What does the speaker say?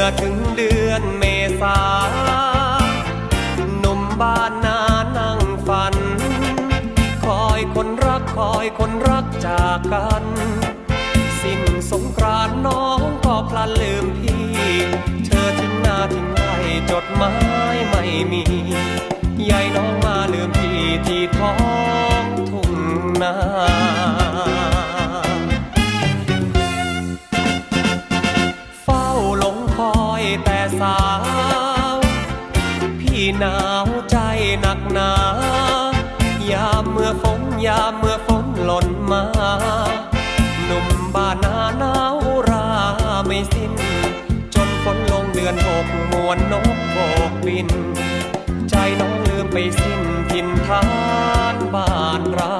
อถึงเดือนเมษาหนุ่มบ้านนานั่งฝัน คอยคนรักคอยคนรักจากกัน สิ้นสงกรานน้องก็พลันลืมพี่ เธอทิ้งหน้าทิ้งไรจดหมายไม่มียายน้องมาลืมพี่ที่ท้อง สาว พี่หนาวใจหนักหนา ยามเมื่อฝนยามเมื่อฝนหล่นมา หนุ่มบ้านนาหนาวราไม่สิ้น จนฝนลงเดือนหกมวนนกโบกบิน ใจน้องลืมไปสิ้นทินทานบ้านเรา